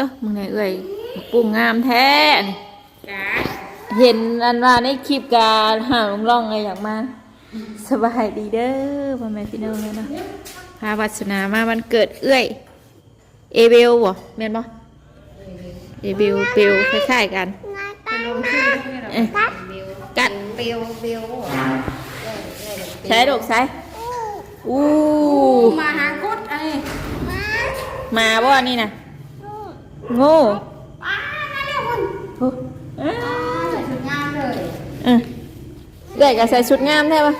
ต๊ะมึงไหนเอ้ยปุ่งงามแท้นี่จ้าเห็นอันว่าในคลิปการหาลงร่องเลยอยากมาสบายดีเด้อพ่อแม่พี่น้องเลยเนาะพาวัสนามาวันเกิดเอื้อย เอเบลบ่แม่นบ่เอเบลเบลคล้ายๆกันเป็นลมชื่อพวกนี้เหรอเอ๊ะเบลกัดเบลเบลใช้ดอกใช้อู้มาหากุดไอ้มาบ่อันนี่นะ โง่ป้ามาเร็วคุณโอ้อ้าใส่ชุดงามเลยเออเอื้อยก็ใส่ชุดงามแท้ปะ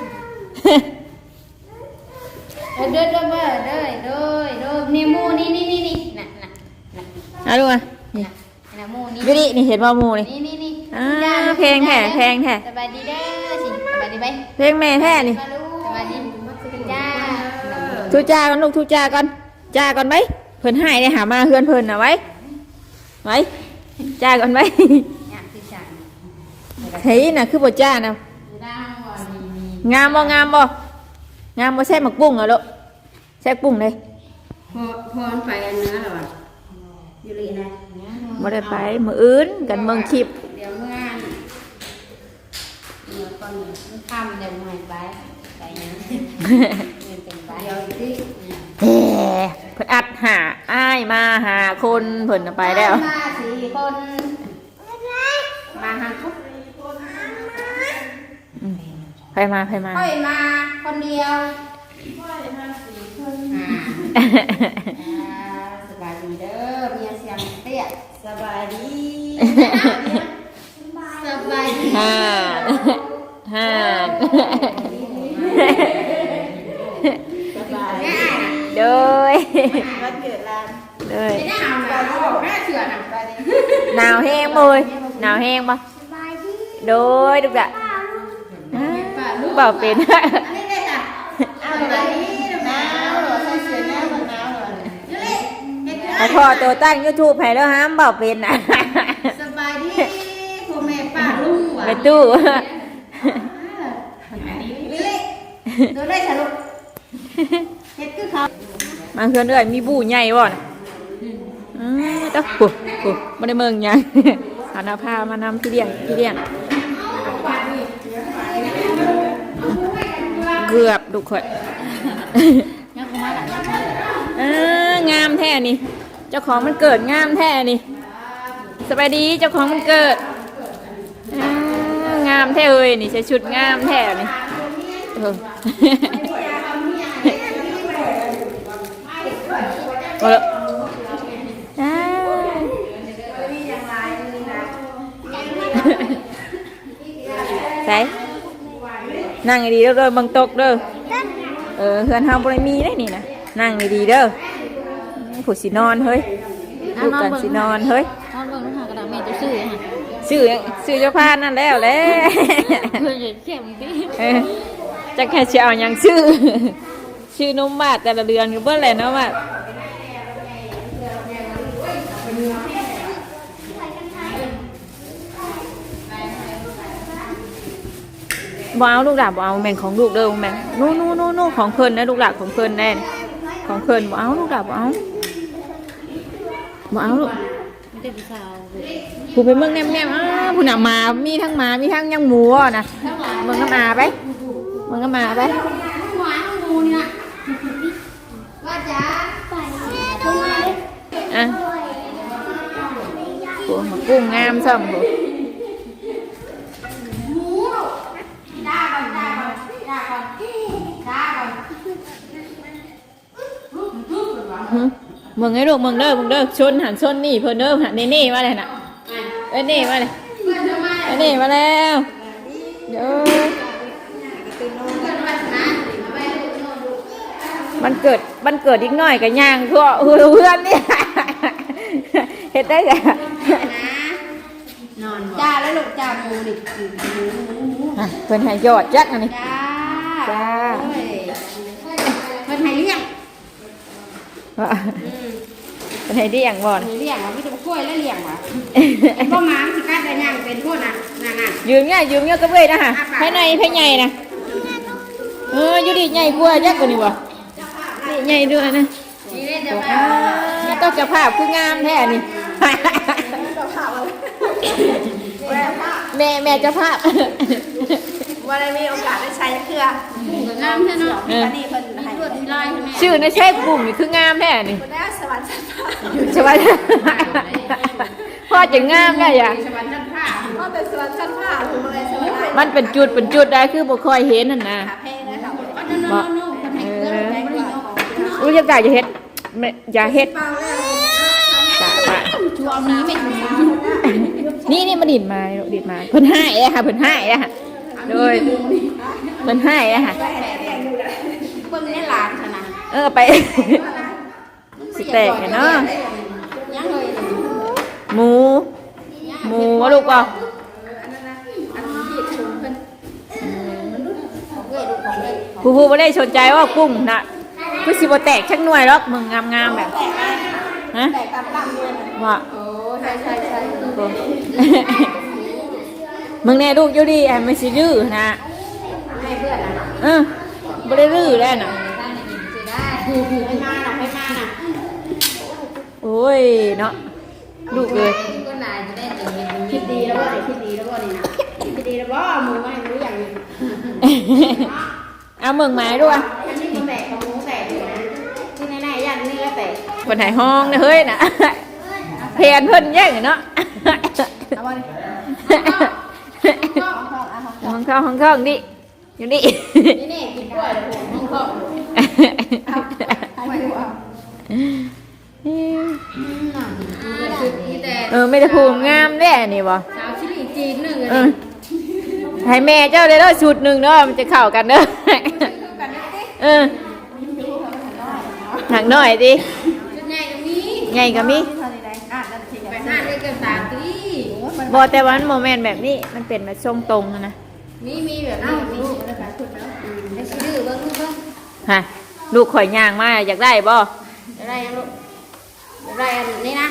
เด้อเด้อเด้อเด้อเด้อเด้อเด้อนี่หมูนี่นี่นี่นี่น่ะน่ะน่ะเอาดูมานี่น่ะน่ะหมูนี่วินี่นี่เห็นว่าหมูนี่นี่นี่นี่อ่าเพลงแท้เพลงแท้สบายดีเด้อสิสบายดีไหมเพลงแม่แท้นี่สบายดีจ้าทุจ้าก่อนลูกทุจ้าก่อนจ้าก่อนไหมเพิ่นให้ได้หามาเฮือนเพิ่นน่ะไว้ ไว้จ้าก่อนไหมอยากสิจังเฮ้ยน่ะคือบ่จ้าน่ะอยู่ด้านก่อนนี่นี่งามบ่งามบ่งามบ่แซ่บหมักปุ้งเหรอลูกแซ่บปุ้งเลยพอพอมันไปอันเนื้อหรออยู่ลีนะบ่ได้ไปมื้ออื่นกันเมืองคลิปเดี๋ยวเมื่อนเมื่อก่อนมันทำเดี๋ยวมันไปไปนะเงินเป็นไปเดี๋ยวที่แหมเพิ่นอัดหาอ้าย มาหาคนเพิ่นน่ะไปแล้ว มาสี่คน มาหาทุกอืมไปมาไปมา ค่อยมาคนเดียวอ่าสบายดีเด้อเมียเสียงเตี้ยสบายดีสบายดีฮ่าฮ่าโดย วันเกิดลาน โดยไม่ได้หามแบบบอกแม่เชื่อหนังไปดิหนาวแห้งบ่ยหนาวแห้งบ่โดยลูกอะอ่าเบาเป็นอันนี้ได้จ้ะเอาไปหนาวเหรอใส่เสื้อหนาวหนาวเหรอนี่เลยเฮ็ดพอพอตัวตั้ง YouTube ให้แล้วห้ามเบาเป็นนะสบายดีพ่อแม่ป้าลุงว่ะไปตู้นี่เลยดูได้สรุปเฮ็ดคือเขามาเพื่อนเอ้ยมีบู้ใหญ่บ่น่ะ อือตะปุ๊บปุ๊บบ่ได้เมืองยังเอาหน้าผ้ามานำพี่เลี้ยงพี่เลี้ยงเกือบดุข่อยงามแท้นี่ เจ้าของมันเกิดงามแท้นี่สบายดีเจ้าของมันเกิดงามแท้เอ้ยนี่ใส่ชุดงามแท้นี่เออเอา ใส่นั่งให้ดีเด้อเด้อบังตกเด้อเออเพื่อนเฮาบ่ได้มีได้นี่นะนั่งดีๆเด้อผู้สินอนเฮ้ยลูกกันสินอนเฮ้ยนอนเบิ่งหากระดาษแม่จะซื้อฮะชื่อชื่อเจ้าพานนั่นแล้วแหละเพิ่นจะเข้มดิเออจะแค่สิเอาหยังชื่อชื่อนมบาทแต่ละเดือนก็เบิ่นแหละเนาะว่า บ่เอาลูกหลานบ่เอาแม่งของลูกเด้อแม่งนู่นนู่นนู่นนู่นของเพิ่นนะลูกหลานของเพิ่นแน่นี่ของเพิ่นบ่เอาลูกหลานบ่เอาบ่เอาลูกไม่ได้ผู้สาวผู้ไปเมืองแนมๆอ้าผู้น่ะหมามีทั้งหมามีทั้งยังหมูอะนะเมืองน้ำหมาไปเมืองน้ำหมาไปหวานงูเนี่ยว่าจ้าไปทำไมอะปูมากุ้งงามซ้ำปู หมูด่าก่อนด่าก่อนด่าก่อนด่าก่อน หึเมืองไอ้ลูกเมืองเด้อเมืองเด้อชนหันชนนี่เพิ่นเด้อหันนี่นี่มาเลยน่ะเอ้ยนี่มาเลยเพื่อนทำไมเอ้ยนี่มาแล้วเด้อเพื่อนวัฒนะเอาไปดูโน่นดูมันเกิดมันเกิดอีกหน่อยกับย่างทั่วเพื่อนนี่เห็ดได้จ้ะนะนอนจ้าแล้วลูกจ้าหมูดิหมูหมูหมูอะเพิ่นให้ยอดจักอันนี้จ้าจ้าเฮ้ยเพิ่นให้เลี้ยงว่าอื มเพิ่นให้เดี่ยงบ่อนให้เลี้ยงว่าไม่ต้องกล้วยแล้วเลี้ยงว่ะเห็นบ่หมามันสิกัดได้ยังเป็นพวกน่ะนั่นน่ะยืมเงี้ยยืมเงี้ยก็เว้ยนะฮะภายในภายในนะเอออยู่ดีใหญ่กว่ายักษ์กว่านี่บ่นี่ใหญ่ด้วยนะนี่เล่นจะไปอ่าต้องจะภาพคืองามแท้นี่เแม่แม่เจะภาพว่าได้มีโอกาสได้ใช้เครืองามแท้เนาะอันนี้เพิ่น ให้รวดที่ลายใช่ไหมชื่อนะใช่กลุ่มนี่คืองามแน่นี่คุณได้สวรรค์ชั้นฟ้าใช่ไหมพ่อจะงามได้อย่ะสวรรค์ชั้นผ้าพ่อเป็นสวรรค์ชั้นฟ้าผมเลยสวรรค์มันเป็นจุดเป็นจุดได้คือบ่ค่อยเห็นนั่นนะขาเพลงเลยค่ะก็นั่นนู่นนู่นคนให้เกลือไม่ได้ยกอุ้ยอยากได้จะเฮ็ดแม่อย่าเฮ็ดเปล่าเลยตาปะชัวร์นี้ไม่ถูกนี่นี่มาดิดมาดิดมาเพิ่นให้อะค่ะเพิ่นให้อะค่ะโดยเพิ่นให้อะค่ะ เบิ่งในหลานขนาด เออไปสิแตกเนี่ยเนาะยังเลยหมูหมูวะลูกป่ะเอ้ยลูกของเล่นผู้ผู้ไม่ได้สนใจว่ากุ้งนะคือสิบแตกชักหน่วยหรอกมึงงามๆแบบฮะแต่ตามลำด้วยนะว่าโอ้ใช่ใช่ใช่มึงแน่ลูกอยู่ดีไอ้ไม่สิดื้อนะให้เพื่อนนะเออไม่ได้ดื้อแล้วนะได้ในกินจะ ได้ไม่มาหรอกไม่มาน่ะโอ้ยเนาะลูกเลยก็นายจะได้ถึงคิดดีแล้วว่าคิดดีแล้วว่านี่นะคิดดีแล้วว่ามือไม่รู้อย่างนี้เอามึงมาด้วยอันนี้มันแตกกับหมูแตกอยู่นะที่แน่ๆยันนี่ก็แตกคนไหนห้องนะเฮ้ยนะเพียนเพิ่นแย่งเนาะเอาว่าดิห้องเข้าห้องเข้าดิอยู่นี่นี่นี่กินกล้วยแล้วผมห้องเขาไม่รู้เอาแต่ เออไม่ได้ภูมิงามแน่นี่บ่สาวชิลีจีนหนึ่งเออให้แม่เจ้าได้เด้อชุดหนึ่งเด้อมันจะเข้ากันเด้อเออหักหน่อยดิชุดใหญ่ตรงนี้ใหญ่ก็มีที่ทะเลแดงอะนั่นทีไปห้าได้เกินสามตีบ่แต่ว่ามันโมเมนต์แบบนี้มันเป็นแบบทรงตรงนะมีมีแบบนี้มีได้ชื่อเบิ้งเบิ้งฮะ ลูกข่อยย่างมาอยากได้บ่อะไรนะลูกอะไรอันนี้นะ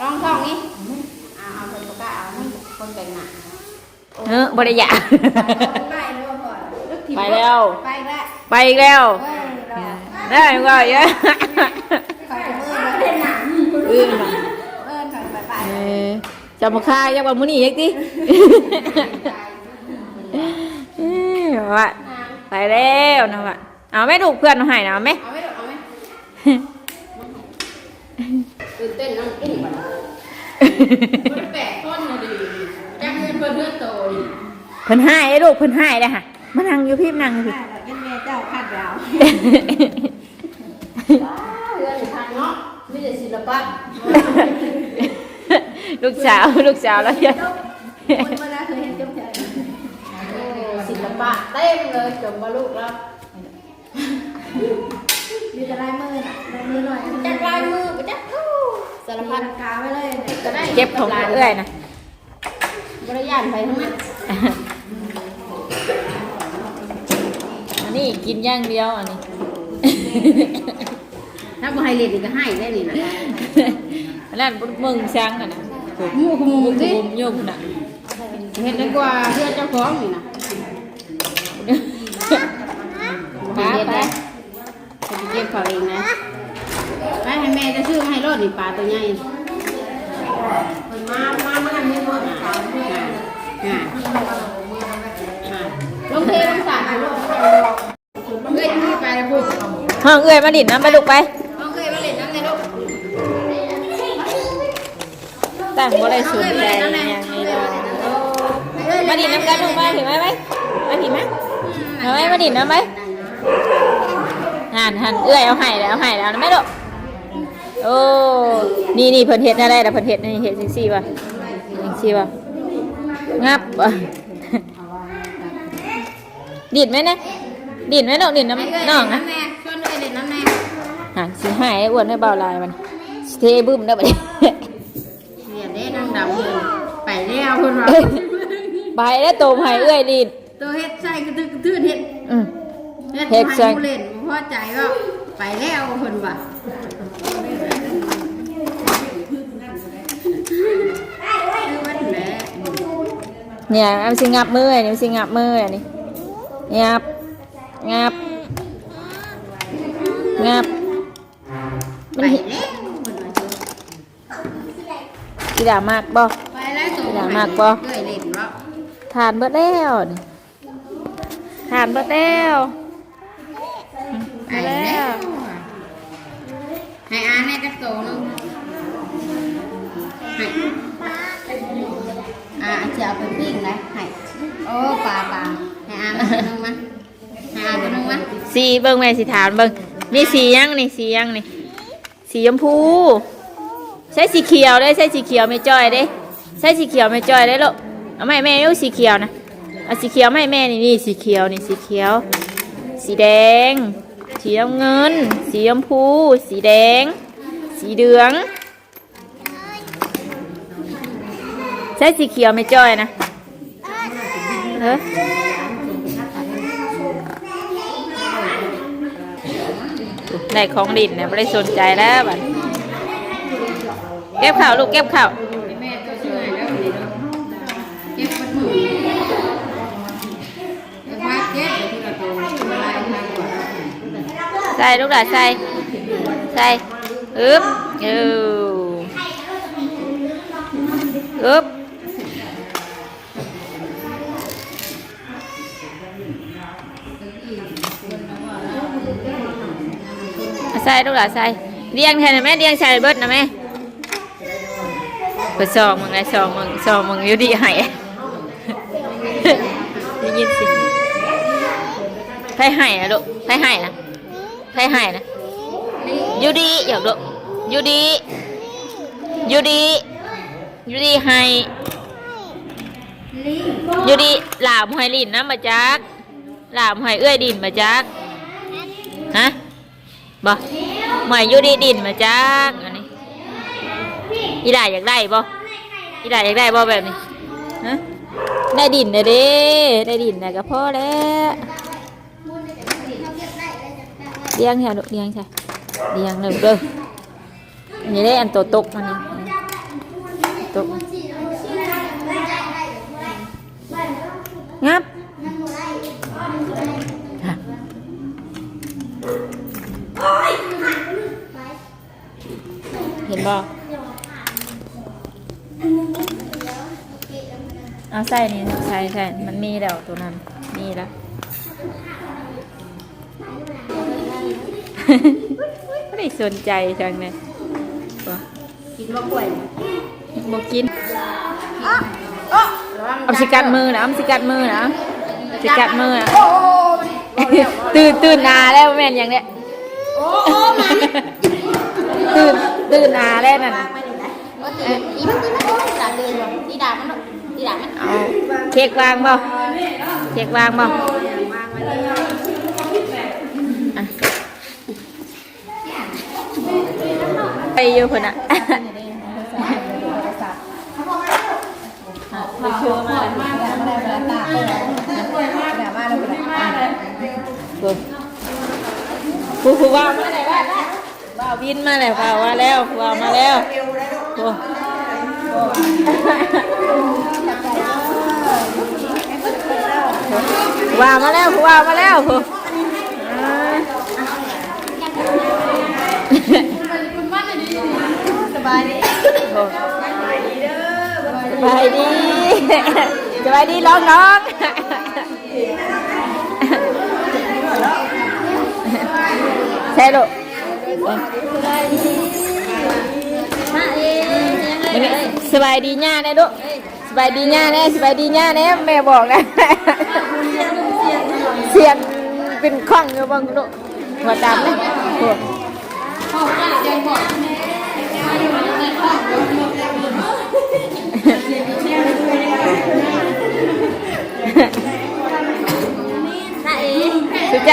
รองท้องนี่เอาเอาคนปากกาเอาคนแต่งหน้าเออบ่ได้อยากไปเลยว่าพ่อไปแล้วไปแล้วไปอีกแล้วเออเราได้ก็เยอะไปกับมือเลยเป็นหนังเออเออถอยไปไปเออจะมาฆ่ายักว่ามื้อนี้ยักดิเอ้ยว่าไปแล้วนะว่า เอาไหม่ลูกเพื่อนเอาให้นะเอาไหมเอาไหมลูกเอาไหมตื่นเต้นน้องอุ้มมันแปลกต้นเลยดิจักเงินเพื่อนเพื่อนโตดิเพิ่นให้ไอ้ลูกเพิ่นให้เลยค่ะมานั่งอยู่พี่มานั่งอยู่พี่ได้แล้วเป็นเมียเจ้าคาดดาวเพื่อนทางเนาะไม่ใช่ศิลปะลูกสาวลูกสาวแล้วยังคนเวลาเคยเห็นจุ๊บใจศิลปะเต็มเลยจบมาลูกแล้ว มีแต่ลายมือน่ะลายมือหน่อยจักลายมือไปจักอู้สารตีพัดลังกาไว้เลยเนี่ยก็ได้เก็บของเอื้อยนะบริยานไปทั้งนั้นอันนี้กินอย่างเดียวอันนี้ถ้าบ่ให้เล่นนี่ก็ให้ได้นี่นะอันนั้นมึงช้างอะนะหมูขโมมึยงสิบุมยุ่มน่ะเห็นดีกว่าเพื่อเจ้าของนี่นะไป ไปจะเก็บเขาเองนะไปให้แม่จะซื้อมาให้รถนี่ปลาตัวใหญ่มามามาทำให้รถปลาเพื่อนอ่าลงเทลงสารไปรถเอ้ยนี่ไปแล้วพูดห้องเอื้อยมาดิดน้ำไปลูกไปน้องเคยมาเล่นน้ำในลูกตั้งบ่ได้สนใจอย่างนี้เลยมาดิดน้ำกันลูกมาถึงไหมไหมมาดิดไหมเอาไหมมาดิดน้ำไหม หันหันเอื้อยเอาให้แล้วเอาให้แล้วนะไม่ลูกโอ้นี่นี่เพิ่นเฮ็ดอะไรแต่เพิ่นเฮ็ดนี่เฮ็ดจังซี่ว่ะจังซี่ว่ะงับว่ะดิดไหมนะดิดไหมน้องดิดน้ำน้องนะแม่ชวนเลยเล่นน้ำแม่หันสิหายอ้วนให้เบาลายมันสิเทบึ้มได้บ่เรียนได้นั่งดำเลยไปแล้วคนเราไปแล้วโตมให้เอื้อยดิดตัวเฮ็ดใส่กระตือกระตือเฮ็ดอืม เฮ็ดเฮ็ดใส่ให้ผู้เล่นบ่พอใจก็ไปแล้วคนว่าวันแหละเนี่ยเอาสิงับมืออันนี้สิงับมืออันนี้งับงับงับไปมันเห็นแล้วคนว่าอีดามากบ่ไปแล้วส่งอย่ามากบ่เอ้ยเล่นแล้วทานเบิดแล้วนี่ทานเบิดแล้ว ไปแล้วให้อ่านให้กระโตนึงให้อ่าจะเอาไปปิ้งเลยให้โอ้ปลาปลาให้อ่านมาตันึงมาให้อ่านตัวนึงมาสีเบิ่งแม่สิถามเบิ่งนี่สียังนี่สียังนี่สีชมพู ใช้สีเขียวได้ใช้สีเขียวไม่จ้อยเด้ใช้สีเขียวไม่จ้อยได้ลูกเอาไม่แม่เอาสีเขียวนะเอาสีเขียวไม่แม่นี่นี่สีเขียวนี่สีเขียว สีแดง สีน้ำเงิน สีชมพู สีแดง สีเหลือง ใช้สีเขียวไม่จ้อยนะเฮ้ได้ของดินเนี่ยไม่ได้สนใจแล้วบัดเก็บข่าวลูกเก็บข่าว ใส่ลูกหลานใส่ใส่อึ๊บอออึ๊บใส่ลูกหลานใส่เรียงแทนนะแม่เรียงใส่เบิดนะแม่ไปซองมึงไงซองมึงซองมึงอยู่ดีให้ได้ยินสิไผให้อะลูกไผให้นะ ไผให้นะยูดีอยากลูยูดียูดียูดีให้อยู่ดีหลามหอยลินนะมาจักหลามหอยเอื้อยดินมาจักฮะบ่หอยยูดีดินมาจักอันนี้อีหลาอยากได้บ่อีหลาอยากได้บ่แบบนี้ฮะได้ดินเด้อเด้ได้ดินนะก็พอแล้ว เลี้ยงแถวลูกเลี้ยงใช่เลี้ยงเลยเด้อนนี้ได้อันโตตกมันนี่ตกงับเห็นบ่เอาใส่นี่ใส่ใส่มันมีแล้วตัวนั้น ไม่ได้สนใจจังเลยบ่กินมะกล้วยบ่กินเอาสิกัดมือนะเอาสิกัดมือนะสิกัดมือนะตื่นตื่นนาแล้วแม่นอย่างเนี้ยตื่นตื่นนาแล้วนั่นน่ะอีมันอีมันโอ้ยด่าเดินดีด่ามันดีด่ามันเอาเค้กวางบ่เค้กวางบ่อะ ไปอยู่คนน่ะมาเชื่อมามาแล้วมาแล้วตาเปิดมาแล้วมาแล้วมาแล้วกูกูว่ามาไหนว่าว่าวินมาแล้วว่าว่าแล้วว่ามาแล้วโอ้ว่ามาแล้วว่ามาแล้วครูอ่า สบายดี โอ้ส บายดีสบายดีร้องน้องใช่ลูกมาเองยังไงสบายดีย่าแน่ลูกสบายดีย่าแน่สบายดีย่าแน่แม่บอกนะเสียงเป็นข้องอยู่บ้างลูกหัวดำนะ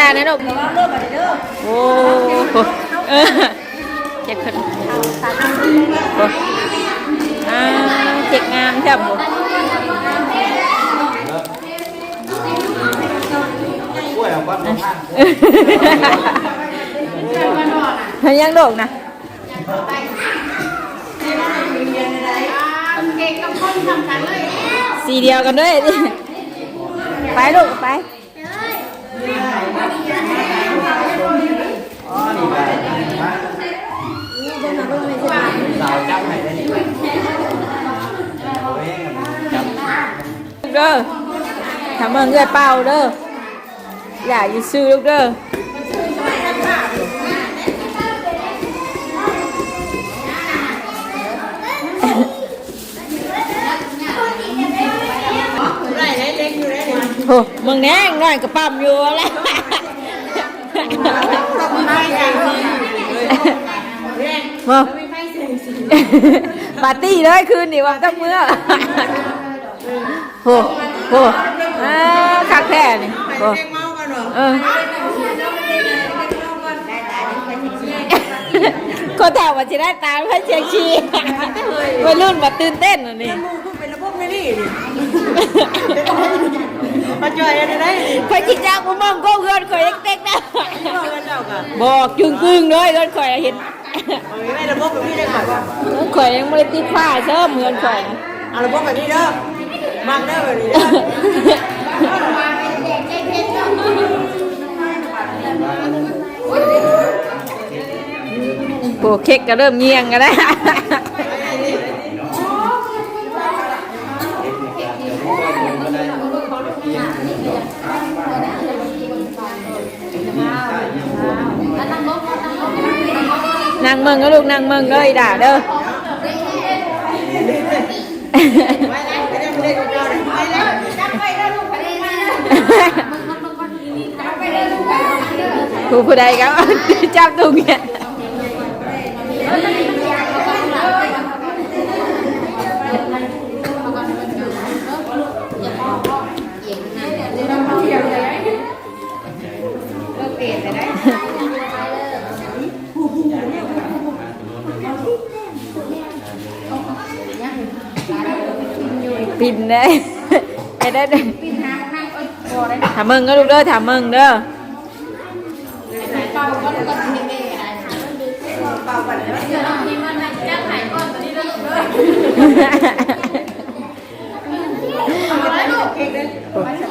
าเดี๋ยวบอกสุจ้านะลูกโอ้โหเออเจ็บขึ้นโอ้อ่าเจ็บงามใช่ไหมกล้วยเอาก้อนมาพันเห็นยังโดกนะเก่งกับคนทำกันเลยสีเดียวกันด้วยดิไปลูกไป เด้อทำเงินเงยเป่าเด้ออย่าอยู่ซื้อลูกเด้อโอ้มึงแน่งน้อยกระปั๊มอยู่แล้วมา ปาร์ตี้เลยคืนนี้ว่าต้องเมื่อโอ้โหอ่าคักแท้นี่โอ้เออคนถามว่าจะได้ตามพระเชียงชีวัยรุ่นมาตื่นเต้นอันนี้เป็นระบบไม่ดีมาจ่อยอะไรได้ข่อยจิจ้างกูมองก็เพื่อนข่อยเด็กๆนะบอกกันเจ้าค่ะบอกจึงกึ่งเลยเพื่อนข่อยเห็น ไม่ระบบแบบนี้ได้ก่อนว่าข่อยยังไม่ได้ติดผ้าเชื่อเหมือนข่อยนะเอาระบบแบบนี้เด้อมากเด้อแบบนี้โอเค้กก็เริ่มเงียงกันแล้ว นางเมืองก็ลูกนางเมืองเลยด่าเด้อผู้ผู้ใดครับจับตรงเนี่ย ปินได้ไปได้เด้อถามมึงก็ลูกเด้อถามมึงเด้อ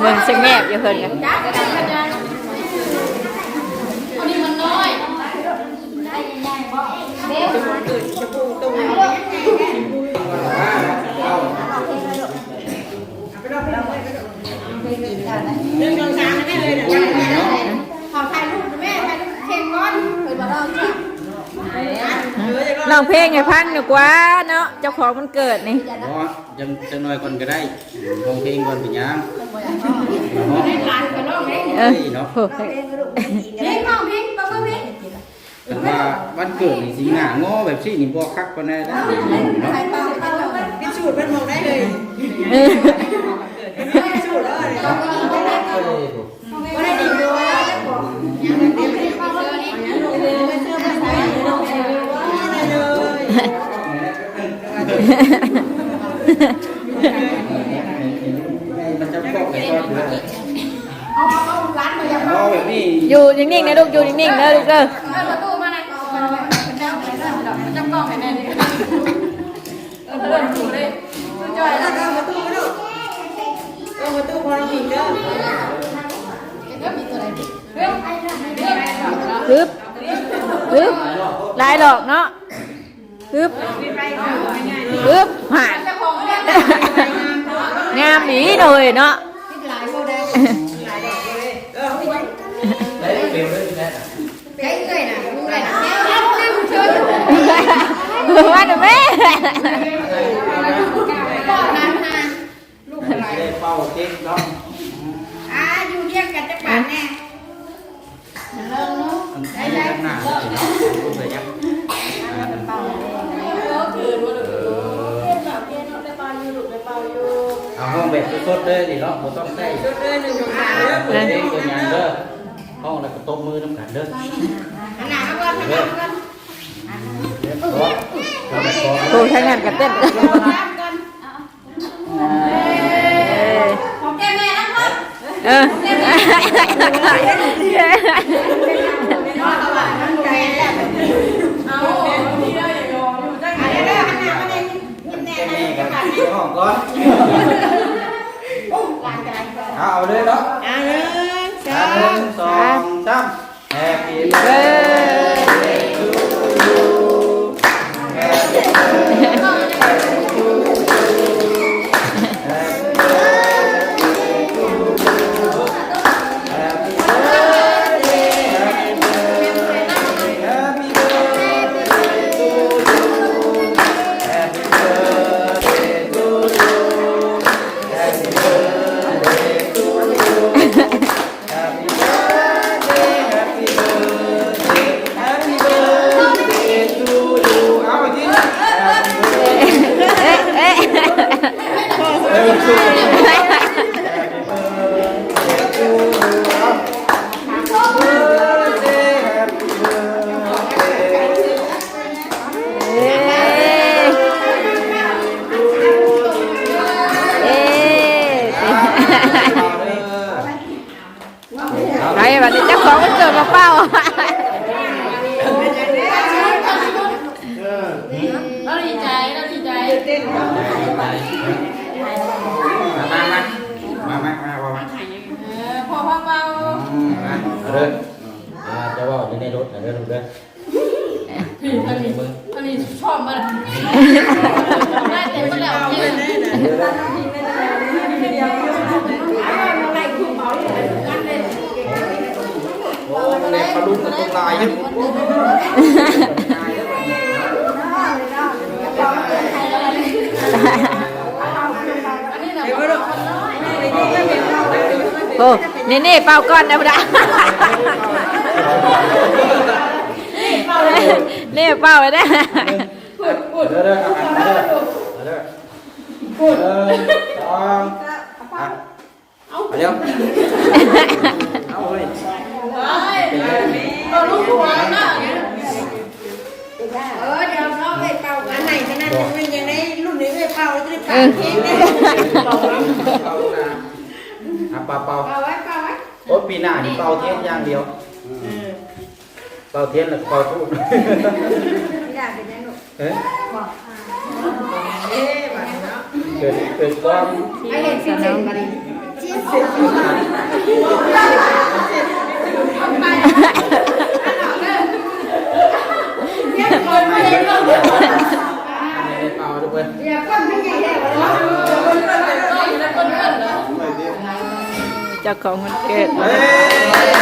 มึงจะแงบอยู่เพิ่นกัน ลองเพลงให้พังดีกว่าเนาะเจ้าของมันเกิดนี่เพราะยังจะน้อยคนก็ได้ลองเพลงก่อนเป็นยังเออเนาะโอ้ยแต่ว่าวันเกิดนี่สิงางอแบบซี่นี่บ่คักปานใดนะเนาะพิสูจน์เป็นมองได้เลย สูจน์แล้วเลยเอ้ยมันจะปอกไปก่อนเด้อเอาแบบนี้อยู่นิ่งๆนะลูกอยู่นิ่งๆนะลูกเด้อจ่อยแล้วก็มาตู้มาดูเออมาตู้พอเราหิงเด้อ ฮึบฮึบลายดอกเนาะฮึบฮึบผ่านงามหนีเลยเนาะได้เปลวได้ได้ว่าหนูแม่ได้เป่าเค้กเนาะมันได้ข้างหน้าเนาะไปยังเอาห้องแบบสดๆเลยดิเนาะ บ่ต้องใส่ชุดเลยหนึ่งสองสามเด้อเปิดเพลงตัวอย่างเด้อห้องแล้วก็ตบมือน้ำกัน เด้อเด้อเด้อขอขอแบบขอโอ้ทั้งงานกับเต้นเออแค่นี้กันห้องก่อนเอาเลยเนาะอ่าหนึ่งสอหง ลาลุงมันตกลายอยู่โอ้เน่เน่เป่าก่อนนะพระเน่เป่าไว้ได้เด้อเด้อเอาอันเด้อเอาเด้อเออสองอะเอาเร็วเอาเว้ยเราลูกหัวน่ะเออเดี๋ยวน้องไปเป่าอันไหนขนาดมันยังได้รุ่นนี้ไปเป่าแล้ว จะได้เอเป่าอเค้กได้เป่านะอะเป่าเป่าเป่าไว้เป่าไว้โอ้ปีหน้านี่เป่าเทียนอย่างเดียวเป่าเทียนแล้วก็เป่าทูบไม่ได้เป็นยังหนูเอ๊ะเอ๊ะบ้านเนาะเกิดเกิดความไอเห็นสิเจ็ดบ้า นชิ้นสิบเป่าด้วยอย่าปั้นให้ใหญ่ได้บ้านเนาะเจ้าของมันเกิดเฮ้ย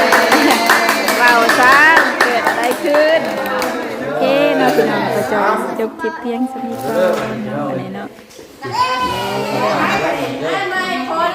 เป่าซ้ำเกิดอะไรขึ้นโอเคเนาะพี่น้องก็จะจบคลิปเพียงสนิทก่อนเนาะวันนี้เนาะเฮ้ย